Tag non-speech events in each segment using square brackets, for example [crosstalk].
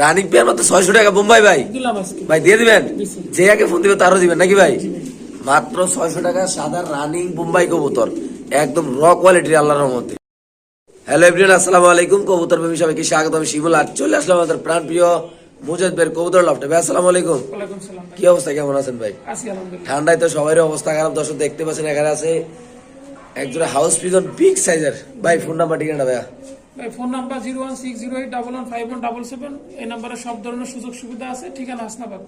Running pair মাত্র ছয়শো টাকা। বোম্বাই ভাই ভাই দিয়ে দিবেন? যে আগে ফোন দিবে তারও দিবেন নাকি ভাই? মাত্র ছয়শো টাকা সাদা রানিং বোম্বাই কবুতর একদম র কোয়ালিটির আল্লাহর রহমতে। হ্যালো এভরিওয়ান আসসালামু আলাইকুম। কবুতর প্রেমী সবাইকে স্বাগত আমি শিমুল আর চলে আসলাম আমাদের প্রাণ প্রিয় মুজাদ ভাইয়ের কবুতর লফটে। ভাই আসসালামু আলাইকুম। কি অবস্থা কেমন আছেন ভাই? আছি আলহামদুলিল্লাহ। ঠান্ডায় তো সবারই অবস্থা খারাপ দর্শক দেখতে পাচ্ছেন এখানে আছে একজোড়া হাউস পিজন বিগ সাইজের ভাই ফোন নাম্বার ঠিকানা ভাইয়া। ভাই phone number zero one six zero eight double one five one double seven. এই নাম্বারে সব ধরনের সুযোগ সুবিধা আছে। ঠিকানা হাসনাবাদ।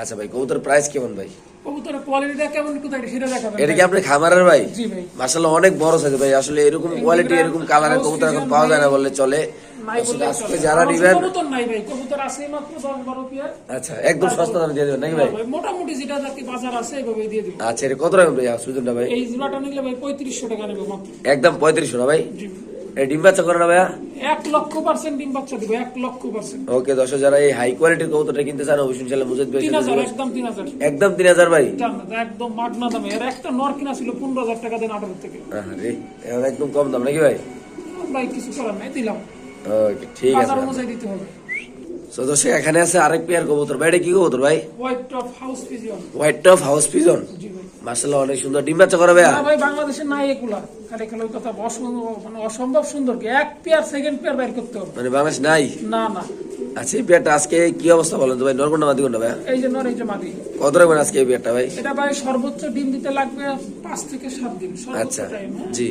আচ্ছা ভাই কবুতর প্রাইস কেমন ভাই? কবুতরের কোয়ালিটিটা কেমন তাই সেটা দেখাবেন এটা কি আপনি খামারের ভাই? জি ভাই। মাসাল্লাহ অনেক বড় সাইজ ভাই। আসলে এরকম কোয়ালিটি এরকম কালারের কবুতর এখন পাওয়া যায় না বললে চলে। নাই আজকে যারা আমার কবুতর নাই ভাই। কবুতর আছে মাত্র দশ বারো পেয়ার আচ্ছা একদম সস্তা দামে দিয়ে দেবেন নাকি ভাই? মোটামুটি যেটা বাজার আছে এইভাবে দিয়ে দিব। আচ্ছা এটা কত টাকা ভাই সুজনটা ভাই? এই জোড়াটা নিলে ভাই পঁয়ত্রিশশো টাকা নেবে মাত্র। একদম না ভাই? জি ডিম বাচ্চা করে না ভাইয়া? এক লক্ষ পার্সেন্ট ডিম বাচ্চা দিব এক লক্ষ পার্সেন্ট। ওকে দর্শক যারা এই হাই কোয়ালিটির কবুতরটা কিনতে চান অবশ্যই ইনশাল্লাহ মুজাদ ভাই তিন হাজার একদম তিন হাজার। একদম তিন হাজার ভাই? একদম মাগনা দামে। এর একটা নর কিনা ছিল পনেরো হাজার টাকা দেন আঠারো থেকে। আরে একদম কম দাম নাকি ভাই? ভাই কিছু করার নাই দিলাম। ওকে ঠিক আছে। অনুযায়ী দিতে হবে। তো দর্শক এখানে আছে আরেক পেয়ার কবুতর। ভাই এটা কি কবুতর ভাই? White top house pigeon white top house pigeon জি মার্শাল্লাহ অনেক সুন্দর। ডিম বাচ্চা করবে ভাই বাংলাদেশে নাই এগুলা। খালি ওই কথা অসম্ভব মানে অসম্ভব সুন্দর। এক পেয়ার সেকেন্ড পেয়ার বাইর করতে হবে। মানে বাংলাদেশ নাই? না না। আচ্ছা এই পেয়ারটা আজকে কি অবস্থা বলেন তো ভাই? নরকন্ডা মাদি কোনটা ভাইয়া এই যে নর এই যে মাদি। কত রাখবেন আজকে এই পেয়ারটা ভাই? এটা ভাই সর্বোচ্চ ডিম দিতে লাগবে থেকে দিন সর্বোচ্চ আচ্ছা টাইম জি।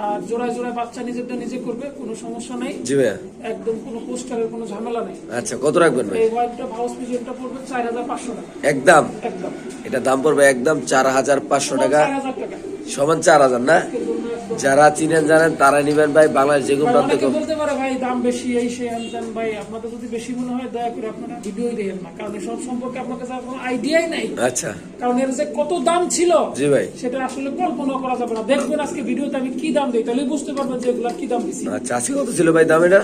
আর জোড়ায় জোড়ায় বাচ্চা নিজেরটা নিজে করবে কোনো সমস্যা নাই। জি ভাইয়া। একদম কোনো পোস্টারের কোনো ঝামেলা নেই। আচ্ছা কত রাখবেন ভাই? এই হাউস পড়বে চার হাজার পাঁচশো টাকা। একদম? একদম। এটা দাম পড়বে একদম চার হাজার পাঁচশো টাকা। সমান চার হাজার না? যারা চিনেন জানেন তারা নিবেন ভাই বাংলাদেশ যে কোনো ভাই, প্রান্ত ভাই দাম বেশি এই সে হ্যান ত্যান ভাই আপনাদের যদি বেশি মনে হয় দয়া করে আপনারা ভিডিওই দেখেন না। কারণ এসব সম্পর্কে আপনার কাছে কোনো আইডিয়াই নাই। আচ্ছা। কারণ এর যে কত দাম ছিল জি ভাই। সেটা আসলে কল্পনা করা যাবে না। দেখবেন আজকে ভিডিওতে আমি কি দাম দিই তাহলে বুঝতে পারবেন যে এগুলা কি দাম দিছি। আচ্ছা আজকে কত ছিল ভাই দাম এটা?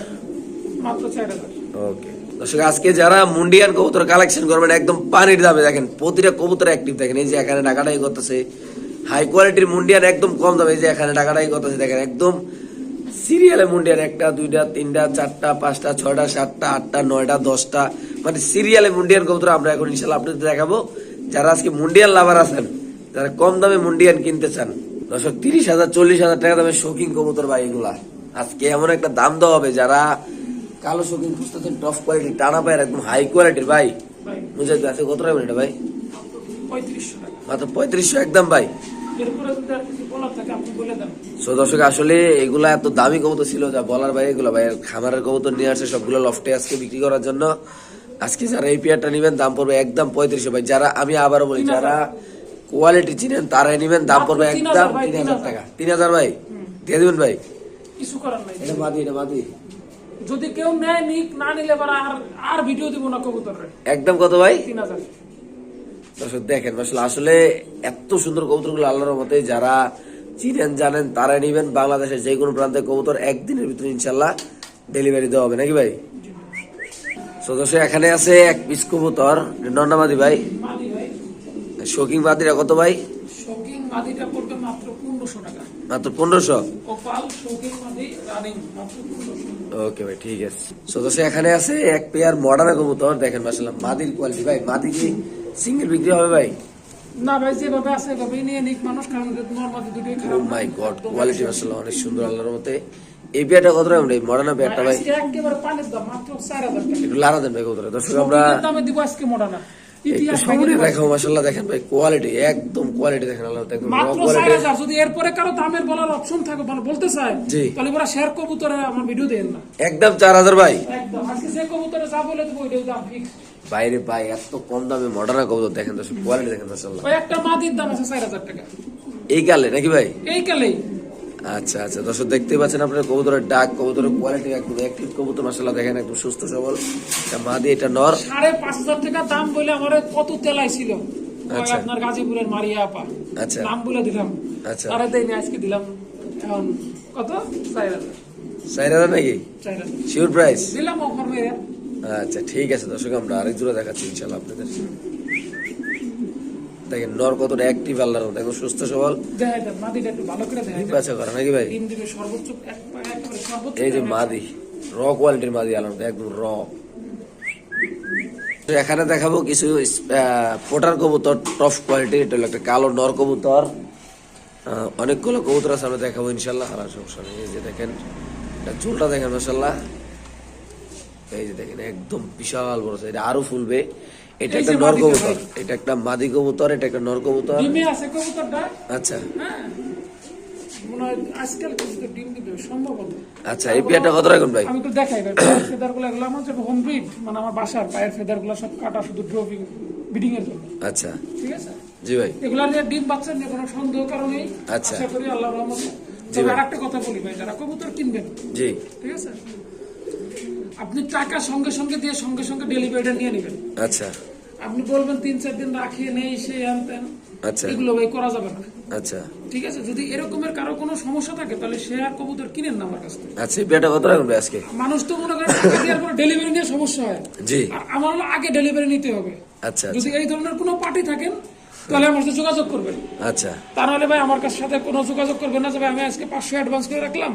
মাত্র চার হাজার। ওকে। দর্শক আজকে যারা মুন্ডিয়ান কবুতর কালেকশন করবেন একদম পানির দামে দেখেন প্রতিটা কবুতর অ্যাক্টিভ দেখেন। এই যে এখানে টাকাটাই করতেছে হাই কোয়ালিটির মুন্ডিয়ান একদম কম দামে এই যে এখানে টাকাটাই করতেছে দেখেন একদম সিরিয়ালে মুন্ডিয়ান একটা দুইটা তিনটা চারটা পাঁচটা ছয়টা সাতটা আটটা নয়টা দশটা। মানে সিরিয়ালে মুন্ডিয়ান কবুতর আমরা এখন ইনশাল্লাহ আপনাদের দেখাবো। যারা আজকে মুন্ডিয়ান লাভার আছেন যারা কম দামে মুন্ডিয়ান কিনতে চান দর্শক তিরিশ হাজার চল্লিশ হাজার টাকা দামে শৌখিন কবুতর ভাই এগুলা। আজকে এমন একটা দাম দেওয়া হবে যারা কালো শৌখিন খুঁজতেছেন টপ কোয়ালিটি টানা পায়ের একদম হাই কোয়ালিটির ভাই। মুজাহিদ আছে কত টাকা এটা ভাই? পঁয়ত্রিশশো মাত্র পঁয়ত্রিশশো একদম ভাই। সো দর্শক আসলে এগুলা এত দামি কবুতর ছিল যা বলার বাইরে এগুলো ভাই খামারের কবুতর নিয়ে আসে সবগুলো লফটে আজকে বিক্রি করার জন্য। আজকে যারা এই পেয়ারটা নিবেন দাম পড়বে একদম পঁয়ত্রিশশো। ভাই যারা আমি আবারও বলি যারা কোয়ালিটি চিনেন তারাই নিবেন দাম পড়বে একদম তিন হাজার। টাকা। তিন হাজার ভাই দিয়ে দিবেন ভাই। কিছু করার নাই। এটা বাদি এটা বাদি যদি কেউ নেয় নিক না নিলে আর আর ভিডিও দিব না কবুতরের। একদম কত ভাই? তিন হাজার। দর্শক দেখেন আসলে আসলে এত সুন্দর কবুতরগুলো আল্লাহর মতে যারা চিনেন জানেন তারা নিবেন বাংলাদেশের যে কোনো প্রান্তে কবুতর একদিনের ভিতরে ইনশাল্লাহ ডেলিভারি দেওয়া হবে। নাকি ভাই? তো দর্শক এখানে আছে এক পিস কবুতর। নন্দামাদি ভাই। শোকিং বাদিরা কত ভাই? মাত্র পনেরোশো মাত্র ওকে ভাই ঠিক আছে। তো দর্শক এখানে আছে এক পেয়ার মডার্ন কবুতর। দেখেন মাসাল্লাহ মাদির কোয়ালিটি ভাই মাদি কি সিঙ্গেল বিক্রি হবে ভাই? না ভাই যেভাবে আছে এভাবেই নিয়ে নিক মানুষ কারণ নর্মালি দুটোই খারাপ মাই গড কোয়ালিটি মাসাল্লাহ অনেক সুন্দর আল্লাহর মতে এই পেয়ারটা কত টাকা এই মডার্ন পেয়ারটা ভাই আজকে একেবারে পানির দাম মাত্র চার হাজার টাকা। একটু লাড়া দেন ভাই কবুতর দর্শক আমরা শৌকিংয়ের দামে দিব আজকে মোড়ানা একটু ইতিহাস সামনে দেখো মাসাল্লাহ দেখেন ভাই কোয়ালিটি একদম কোয়ালিটি দেখেন আল্লাহ একদম মাত্র চার হাজার যদি এরপরে কারও দামের বলার অপশন থাকে মানে বলতে চায় জি। তাহলে ওরা শেয়ার কবুতরে আমার ভিডিও দেন না। একদম চার হাজার ভাই। একদম আজকে যে কবুতরে যা বলে দেবো ওইটাই দাম ফিক্স বাইরে ভাই এত কম দামে মডার্ন কবুতর দেখেন দর্শক কোয়ালিটি দেখেন মাসাল্লাহ ওই একটা মাদির দাম আছে চার হাজার টাকা। এই কালে নাকি ভাই? এই কালেই। আচ্ছা আচ্ছা দর্শক দেখতে পাচ্ছেন আপনার কবুতরের ডাক কবুতরের কোয়ালিটি একদম অ্যাক্টিভ কবুতর মাসাল্লাহ দেখেন একদম সুস্থ সবল। এটা মাদি এটা নর। সাড়ে পাঁচ হাজার টাকা দাম বলে আমার কত তেলাই ছিল। আচ্ছা। আপনার গাজীপুরের মারিয়া আপা। আচ্ছা। নাম বলে দিলাম। আচ্ছা। তারা দেয়নি আজকে দিলাম এখন কত? চার হাজার। চার হাজার নাকি? শিওর প্রাইস দিলাম অফার মেরে আচ্ছা ঠিক আছে দর্শক আমরা আরেক জোড়া দেখাচ্ছি ইনশাল্লাহ আপনাদের। দেখেন নর কতটা অ্যাক্টিভ আল্লাহর মতো একদম সুস্থ সবল। করে বাচ্চা নাকি ভাই? এই যে মাদি র কোয়ালিটির মাদি আলাম একদম র তো এখানে দেখাবো কিছু ফোটার কবুতর টপ কোয়ালিটির এটা হলো একটা কালো নর কবুতর। অনেকগুলো কবুতর আছে আমরা দেখাবো ইনশাল্লাহ আর সমস্যা নেই। এই যে দেখেন চুলটা দেখেন মাসাল্লাহ এই যে দেখেন একদম বিশাল বড়। এটা আরও ফুলবে। এটা একটা নর কবুতর। এটা একটা মাদি কবুতর এটা একটা নর কবুতর ডিমে আছে কবুতরটা? আচ্ছা। হ্যাঁ। আজকাল কবুতর ডিম দিবে সম্ভবত আচ্ছা এই পেয়ারটা কত রাখুন ভাই? আমি একটু দেখাই ভাই ফেদার এগুলো আমার হোম ব্রিড মানে আমার বাসার পায়ের ফেদারগুলো সব কাটা শুধু ড্রপিং ব্রিডিং এর জন্য। আচ্ছা। ঠিক আছে? জি ভাই। এগুলা নিয়ে ডিম বাচ্চা নিয়ে কোনো সন্দেহ কারণেই আচ্ছা। আশা করি আল্লাহ রহমতে। জি তবে ভাই। আরেকটা কথা বলি ভাই যারা কবুতর কিনবেন জি। ঠিক আছে? আপনি টাকা সঙ্গে সঙ্গে দিয়ে সঙ্গে সঙ্গে ডেলিভারিটা নিয়ে নেবেন। আচ্ছা। আপনি বলবেন তিন চার দিন রাখিয়ে নেই সে আনতেন আচ্ছা। এগুলো ভাই করা যাবে না। আচ্ছা। ঠিক আছে? যদি এরকমের কারও কোনো সমস্যা থাকে তাহলে সে আর কবুতর কিনেন না আমার কাছ থেকে। আচ্ছা পেয়ারটা কত রাখুন আজকে? মানুষ তো মনে করেন টাকা দেওয়ার পর ডেলিভারি নিয়ে সমস্যা হয়। জি। আর আমার হলো আগে ডেলিভারি নিতে হবে। আচ্ছা যদি এই ধরনের কোনো পার্টি থাকেন তাহলে আমার সাথে যোগাযোগ করবেন। আচ্ছা। তা নাহলে ভাই আমার কাছে সাথে কোনো যোগাযোগ করবেন না যে ভাই আমি আজকে পাঁচশো অ্যাডভান্স করে রাখলাম।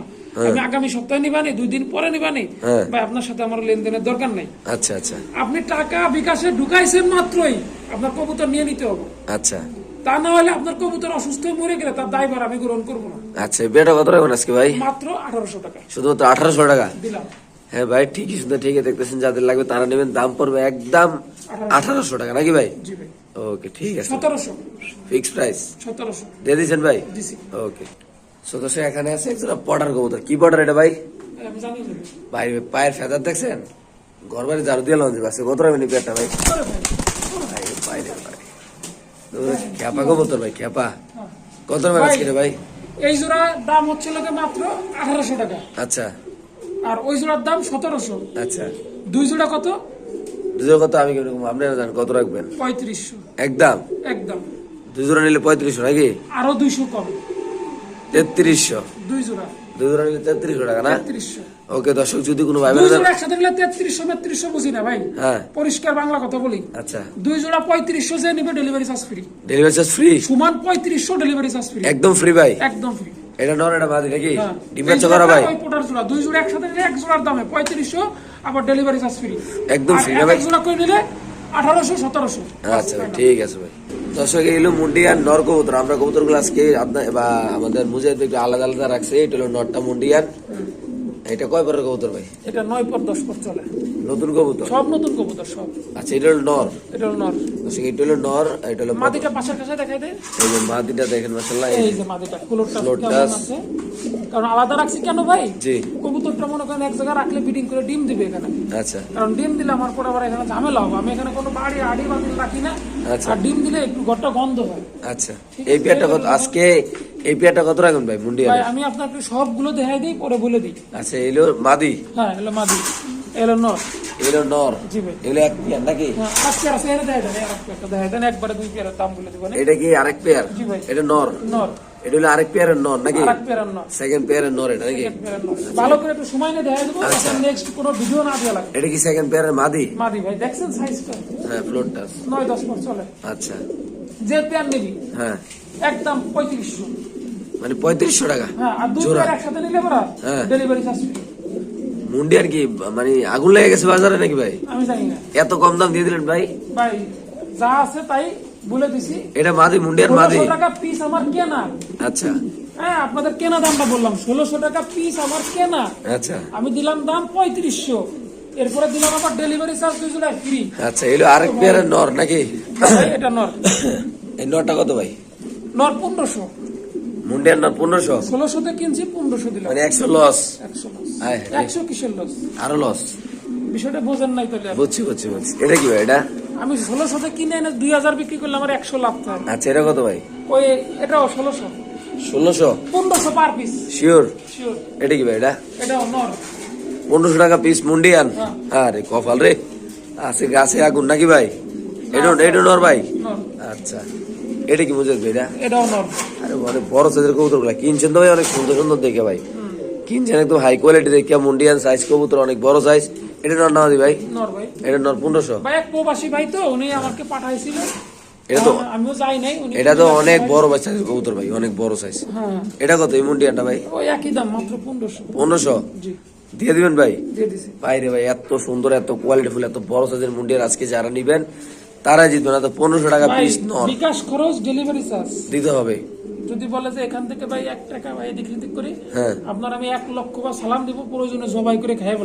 আমি আগামী সপ্তাহে নিবানি দুই দিন পরে নিবানি। হ্যাঁ। ভাই আপনার সাথে আমার লেনদেনের দরকার নাই। আচ্ছা আচ্ছা। আপনি টাকা বিকাশে ঢুকাইছেন মাত্রই আপনার কবুতর নিয়ে নিতে হবে। আচ্ছা। তা না হলে আপনার কবুতর অসুস্থ হয়ে মরে গেলে তার দায়ভার আমি গ্রহণ করব না। আচ্ছা পেয়ারটা কত রাখুন আজকে ভাই? মাত্র আঠারোশো টাকা। শুধুমাত্র আঠারোশো টাকা? দিলাম। হ্যাঁ ভাই ঠিকই শুনতে ঠিকই দেখতেছেন যাদের লাগবে তারা নেবেন। দাম পড়বে একদম আঠারোশো টাকা নাকি ভাই? জি ভাই। ওকে ঠিক আছে। সতেরোশো। ফিক্স প্রাইস সতেরোশো। দিয়ে দিয়েছেন ভাই? ওকে সদস্য এখানে আছে একজোড়া পটার কবুতর। কি পটার এটা ভাই? ভাই পায়ের ফেদার দেখছেন? ঘর বাড়ি ঝাড়ু দিয়ে লঞ্চ বাসে। কত রাখবেন এই ভাই? বাইরে ভাই। খেপা কবুতর ভাই খেপা হ্যাঁ। কত রাখবেন আজকে ভাই? এই জোড়া দাম হচ্ছে লোকে মাত্র আঠারোশো টাকা। আচ্ছা। আর ওই জোড়ার দাম সতেরোশো। আচ্ছা। দুই জোড়া কত? দুজোড়া কত? আমি আপনারা জানেন কত রাখবেন? পঁয়ত্রিশশো। একদম? একদম। দুজোড়া নিলে পঁয়ত্রিশশো নাকি? আরও দুইশো কম। তেত্রিশশো। দুই জোড়া। দুজোড়া নিলে তেত্রিশশো টাকা না? তেত্রিশশো। ওকে দর্শক যদি কোনো ভাই দুই জোড়া একসাথে নিলে তেত্রিশশো বেত্রিশশো বুঝি না ভাই। হ্যাঁ। পরিষ্কার বাংলা কথা বলি। আচ্ছা। দুই জোড়া পঁয়ত্রিশশো যে নিবে delivery charge free delivery charge free সমান পঁয়ত্রিশশো ডেলিভারি চার্জ ফ্রি একদম ফ্রি ভাই? একদম ফ্রি এটা নন এটা বাদি নাকি? হ্যাঁ। ডিম করা ভাই। পোটার জোড়া। দুই জোড়া একসাথে নিলে এক জোড়ার দামে পঁয়ত্রিশশো আবার ডেলিভারি চার্জ ফ্রি একদম free না এক জোড়া করে নিলে সতেরোশো। আচ্ছা ঠিক আছে ভাই। কবুতর আমরা আজকে আপনার আমাদের মুজাহিদ আলাদা আলাদা রাখছে। এটা হলো নরটা মুন্ডিয়ান এটা কয় পরের কবুতর ভাই? এটা নয় পর দশ পর চলে। নতুন কবুতর? সব নতুন কবুতর সব। আচ্ছা এটা হলো নর। এটা হলো নর। দর্শক এটা হলো নর এটা হলো মাদিটা পাশের কাছে দেখাই দে। এই যে মাদিটা দেখেন মাসাল্লাহ এই যে মাদিটা কুলোরটা কুলোরটা। কেমন আছে? কারণ আলাদা রাখছি কেন ভাই? জি। কবুতরটা মনে করেন এক জায়গায় রাখলে ব্রিডিং করে ডিম দিবে এখানে। আচ্ছা। কারণ ডিম দিলে আমার পরে আবার এখানে ঝামেলা হবে। আমি এখানে কোনো বাড়ি আড়ি বাড়ি রাখি না। আচ্ছা। আর ডিম দিলে একটু ঘরটা গন্ধ হয়। আচ্ছা। এই পেয়ারটা কত? আজকে এই পেয়ারটা কত রাখুন ভাই মুন্ডিয়ান ভাই আমি আপনাকে সবগুলো দেখাই দিই পরে বলে দিই। আচ্ছা এলো মাদি? হ্যাঁ এলো মাদি। এলো নর। এলো নর। জি ভাই। এগুলো এক পেয়ার নাকি? এক আছে এনে দেয় দেন এক পেয়ারটা দেখাই দেন একবারে দুই পেয়ারের দাম বলে দিবেন এটা কি আরেক পেয়ার? জি ভাই। এটা নর। নর। এটা হলো আরেক পেয়ারের নর নাকি? আর এক পেয়ারের নর। সেকেন্ড পেয়ারের নর এটা নাকি? ভালো করে একটু সময় নিয়ে দেখাই দেবো আচ্ছা। নেক্সট কোনো ভিডিও না দেওয়া লাগে এটা কি সেকেন্ড পেয়ারের মাদি? মাদি ভাই দেখছেন সাইজটা হ্যাঁ ফ্লোরটা নয় দশ পর চলে। আচ্ছা। যে পেয়ার নিবি হ্যাঁ। একদম পঁয়ত্রিশশো। মানে পঁয়ত্রিশশো টাকা হ্যাঁ আর জোড়া। হ্যাঁ। ফ্রি। মুন্ডিয়ার কি মানে আগুন লেগে গেছে বাজারে নাকি ভাই? এত কম দাম দিয়ে দিলেন ভাই? ভাই যা আছে তাই বলে দিছি। এটা মাদি মুন্ডিয়ার মাদি। টাকা পিস আমার কেনা। আচ্ছা। হ্যাঁ আপনাদের কেনা দামটা বললাম। ষোলোশো টাকা পিস আমার কেনা। আচ্ছা। আমি দিলাম দাম পঁয়ত্রিশশো। এরপরে দিলাম আবার ডেলিভারি চার্জ দুইশো টাকা ফ্রি আচ্ছা এলো আরেক পেয়ারের নর নাকি? এটা নর। এই নরটা কত ভাই? নর পনেরোশো। মুন্ডিয়ার নর পনেরোশো। ষোলোশোতে কিনছি পনেরোশো দিলাম। মানে একশো লস একশো লস একশো কিসের লস আরও লস বিষয়টা বোঝেন নাই তাহলে বুঝছি বুঝছি বুঝছি। এটা কি ভাই এটা? আমি ষোলোশোতে কিনে এনে দুই হাজার বিক্রি করলে আমার একশো লাভ থাকে আচ্ছা এটা কত ভাই? ওই এটাও ষোলোশো। ষোলোশো? পনেরোশো পার পিস শিওর শিওর এটা কি ভাই এটা? এটাও নর। পনেরোশো টাকা পিস মুন্ডিয়ান? হ্যাঁ। আরে কপাল রে। আছে গাছে আগুন নাকি ভাই? এটা এটা নর ভাই? আচ্ছা। এটা কি ভাই এটা? এটাও নর আরে অনেক বড় সাইজের কবুতরগুলা। কিনছেন তো ভাই অনেক সুন্দর সুন্দর দেখে ভাই। কিনছেন একদম হাই কোয়ালিটি দেখে মুন্ডিয়ান সাইজ কবুতর অনেক বড় সাইজ এটা নর না ভাই। নর ভাই। এটা নর পনেরোশো। ভাই এক প্রবাসী ভাই তো উনি আমাকে পাঠাইছিল। এটা তো আমিও যাই নাই উনি এটা তো অনেক বড় ভাই সাইজ কবুতর ভাই অনেক বড় সাইজ হ্যাঁ। এটা কত এই মুন্ডিয়ানটা ভাই? ওই একই দাম মাত্র পনেরোশো। পনেরোশো? জি। দিয়ে দিবেন ভাই? দিয়ে দিছি। বাইরে ভাই এত সুন্দর এত কোয়ালিটি ফুল এত বড় সাইজের মুন্ডিয়ান আজকে যারা নিবেন তারা জিতবে না তো পনেরোশো টাকা পিস নন বিকাশ খরচ ডেলিভারি চার্জ দিতে হবে। যদি বলে যে এখান থেকে ভাই এক টাকা ভাই এদিক সেদিক করি হ্যাঁ। আপনার আমি এক লক্ষ বা সালাম দিব প্রয়োজনে জবাই করে খাই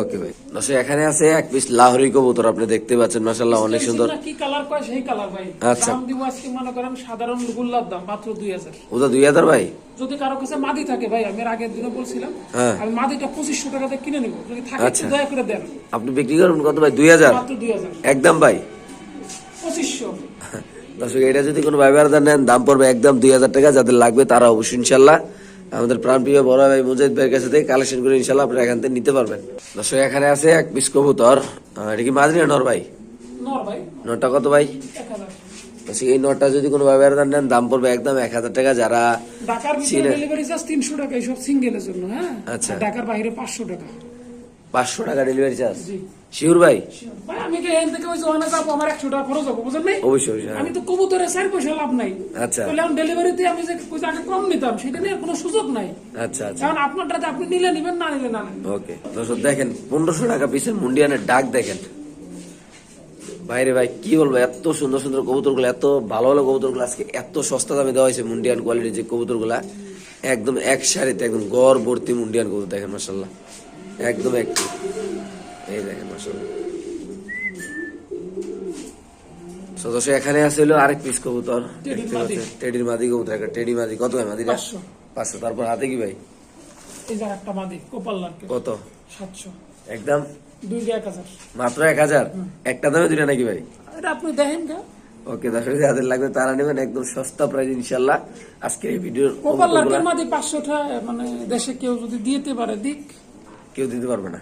ওকে ভাই। দর্শক এখানে আছে এক পিস লাহরি কবুতর আপনি দেখতে পাচ্ছেন অনেক সুন্দর। কি কালার কয় সেই কালার ভাই। আচ্ছা। দাম দিব আজকে মনে করেন সাধারণ গোল্লার দাম মাত্র দুই হাজার। ওটা দুই হাজার ভাই? যদি কারও কাছে মাদি থাকে ভাই আমি এর আগের দিনে বলছিলাম হ্যাঁ। আমি মাদিটা পঁচিশশো টাকাতে কিনে নিব। যদি থাকে আচ্ছা। দয়া করে দেন। আপনি বিক্রি করবেন কত ভাই? দুই হাজার? মাত্র দুই হাজার। একদম ভাই। পঁচিশশো। দর্শক এটা যদি কোনো ভাই বেড়াদার নেন দাম পড়বে একদম দুই হাজার টাকা যাদের লাগবে তারা অবশ্যই ইনশাল্লাহ আমাদের প্রাণপ্রিয় বড় ভাই মুজাহিদ ভাইয়ের কাছে থেকে কালেকশন করে ইনশাল্লাহ আপনারা এখান থেকে নিতে পারবেন। দর্শক এখানে আছে এক পিস কবুতর। এটা কি মাঝরি নর ভাই? নটা কত ভাই? এই নটটা যদি কোনো ভাই বেড়াদার নেন দাম পড়বে একদম এক হাজার টাকা। যারা ঢাকার ভিতরে ডেলিভারি চার্জ তিনশো টাকা এইসব সিঙ্গেলের জন্য হ্যাঁ? আচ্ছা। ঢাকার বাইরে পাঁচশো টাকা। পাঁচশো টাকা ডেলিভারি চার্জ ভাই? ভাই আমি কি এখান থেকে ওই জোহানে যাব আমার একশো টাকা খরচ হব বুঝলেন নাই? অবশ্যই অবশ্যই, হ্যাঁ। আমি তো কবুতরে চার পয়সা লাভ নাই। আচ্ছা। তাহলে আমি ডেলিভারিতে আমি যে পয়সা আগে কম নিতাম সেটা নিয়ে কোনো সুযোগ নাই। আচ্ছা আচ্ছা। কারণ আপনারটাতে আপনি নিলে নিবেন না নিলে না ওকে। দর্শক দেখেন পনেরোশো টাকা পিসের মুন্ডিয়ানের ডাক দেখেন। বাইরে ভাই কি বলব এত সুন্দর সুন্দর কবুতর কবুতরগুলো এত ভালো ভালো কবুতরগুলো আজকে এত সস্তা দামে দেওয়া হয়েছে মুন্ডিয়ান কোয়ালিটির যে কবুতরগুলা। একদম এক সারিতে একদম গড় ভর্তি মুন্ডিয়ান কবুতর দেখেন মাসাল্লাহ একদম এক এই দেখেন মাসাল্লাহ So, এখানে আছে হলো আরেক পিস কবুতর টেডির দেখতে মাদি। পাচ্ছেন টেডির মাদি কবুতর একটা টেডি মাদি। কত হয় মাদিরা পাঁচশো। তারপর হাতে কি ভাই? একটা কত? সাতশো। একদম? মাত্র এক হাজার? একটা দামে দুটা নাকি ভাই? আপনি দেখেন ওকে দর্শক যাদের লাগবে তারা নেবেন একদম সস্তা প্রাইস ইনশাল্লাহ আজকে এই ভিডিওর কোপাল লার্কের মাদি পাঁচশোটা মানে দেশে কেউ যদি দিতে পারে দিক। কেউ দিতে পারবে না।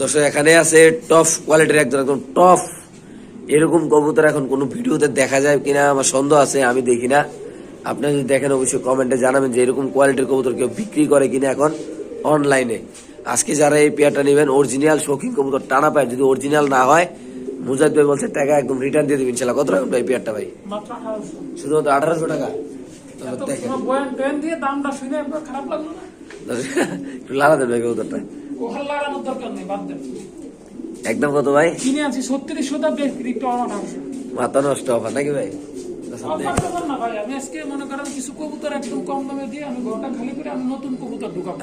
দর্শক এখানে আছে টপ কোয়ালিটির একজন একদম টপ। এরকম কবুতর এখন কোনো ভিডিওতে দেখা যায় কিনা আমার সন্দেহ আছে আমি দেখি না। আপনি যদি দেখেন অবশ্যই কমেন্টে জানাবেন যে এরকম কোয়ালিটির কবুতর কেউ বিক্রি করে কিনা এখন অনলাইনে। আজকে যারা এই পেয়ারটা নেবেন অরিজিনাল শৌখিন কবুতর টানা পায় যদি অরিজিনাল না হয় মুজাদ ভাই বলছে টাকা একদম রিটার্ন দিয়ে দেবেন ইনশাল্লাহ। কত রাখবেন ভাই পেয়ারটা ভাই? শুধুমাত্র আঠারোশো টাকা? দিয়ে দামটা শুনে খারাপ লাগল না? দেবে কবুতরটা একদম কত ভাই? কিনে ছত্রিশশো আঠারোশো মাথা নষ্ট অফার নাকি ভাই?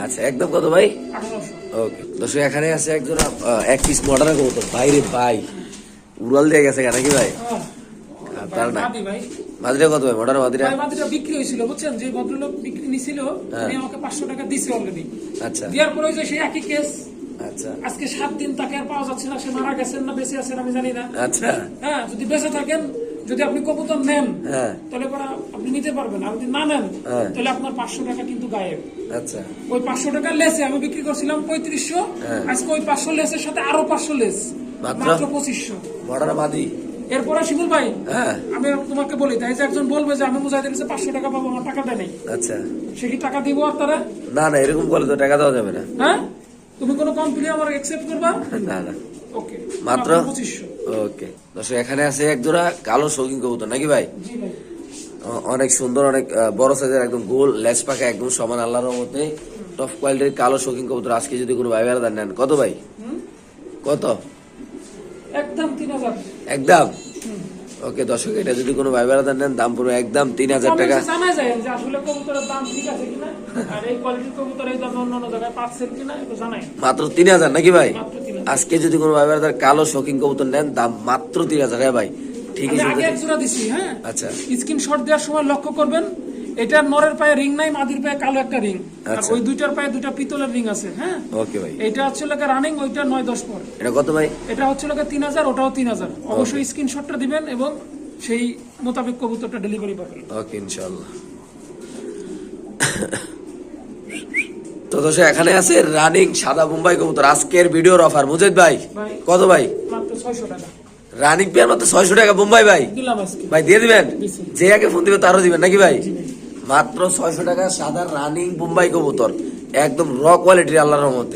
আচ্ছা একদম কত ভাই? আঠারোশো। ওকে দর্শক এখানে আছে একজন এক পিস মডার্ন কবুতর। ভাই রে ভাই উড়াল দিয়ে গেছে নাকি ভাই? হ্যাঁ। তার না মাদিরা কত ভাই? মডার্ন মাদিরা? ভাই বিক্রি হয়েছিল বুঝছেন? যে ভদ্রলোক বিক্রি নিছিল হ্যাঁ। উনি আমাকে পাঁচশো টাকা দিছে অলরেডি আচ্ছা। দেওয়ার পরে যে সেই একই কেস আচ্ছা। আজকে সাত দিন তাকে আর পাওয়া যাচ্ছে না সে মারা গেছেন না বেঁচে আছেন আমি জানি না। আচ্ছা। হ্যাঁ? যদি বেঁচে থাকেন যদি আপনি কবুতর নেন হ্যাঁ। তাহলে আপনি নিতে পারবেন আর যদি না নেন হ্যাঁ। তাহলে আপনার পাঁচশো টাকা কিন্তু গায়েব। আচ্ছা। ওই পাঁচশো টাকা লেসে আমি বিক্রি করছিলাম পঁয়ত্রিশশো হ্যাঁ। আজকে ওই পাঁচশো লেসের সাথে আরও পাঁচশো লেস মাত্র? পঁচিশশো। মডার্ন মাদি? এরপরে শিমুল ভাই। হ্যাঁ। আমি তোমাকে বলি তাই যে একজন বলবে যে আমি মুজাহিদের কাছে পাঁচশো টাকা পাবো আমার টাকাটা নেই। আচ্ছা। সে কি টাকা দিব আর তারা না না এরকম করলে তো টাকা দেওয়া যাবে না। হ্যাঁ? তুমি কোনো কমপ্লেন আমার একসেপ্ট করবা? [laughs] না না। ওকে মাত্র ওকে দর্শক এখানে আছে এক জোড়া কালো শৌখিন কবুতর নাকি ভাই? জি ভাই। অনেক সুন্দর অনেক বড় সাইজের একদম গোল লেস পাকা একদম সমান আল্লাহর মধ্যে টপ কোয়ালিটির কালো শৌখিন কবুতর আজকে যদি কোনো ভাই বেড়া নেন। কত ভাই? কত? একদম তিন হাজার। একদম। ওকে দর্শক এটা যদি কোনো ভাই বেড়া নেন দাম পড়বে একদম তিন হাজার টাকা। কমেন্টসে জানা যায় যে আসলে কবুতরের দাম ঠিক আছে কিনা আর এই কোয়ালিটির কবুতর এই দাম অন্য অন্য জায়গায় পাচ্ছেন কিনা একটু জানাই। মাত্র তিন হাজার নাকি ভাই। আজকে যদি কোনো ভাই বেড়া কালো শৌখিন কবুতর নেন দাম মাত্র তিন হাজার হ্যাঁ ভাই? ঠিক আছে হ্যাঁ? আচ্ছা। স্ক্রিনশট দেওয়ার সময় লক্ষ্য করবেন এটা নরের পায়ে রিং নাই মাদির পায়ে কালো একটা রিং আর আচ্ছা। ওই দুইটার পায়ে দুইটা পিতলের রিং আছে হ্যাঁ? ওকে ভাই। এটা হচ্ছে লোকে রানিং ওইটা নয় দশ পর। এটা কত ভাই? এটা হচ্ছে লোকে তিন হাজার ওটাও তিন হাজার। অবশ্যই স্ক্রিনশটটা দিবেন এবং সেই মোতাবেক কবুতরটা ডেলিভারি পাবেন। ওকে ইনশাল্লাহ তো দর্শক এখানে আছে রানিং সাদা মুম্বাই কবুতর। আজকের ভিডিওর অফার মুজাহিদ ভাই কত ভাই? মাত্র ছয়শো টাকা। রানিং পেয়ার মাত্র ছয়শো টাকা মুম্বাই ভাই? ভাই দিয়ে দিবেন? যে আগে ফোন দিবে তারও দিবেন নাকি ভাই। মাত্র ছয়শো টাকা সাদা রানিং মুম্বাই কবুতর। একদম র কোয়ালিটির আল্লাহর রহমতে।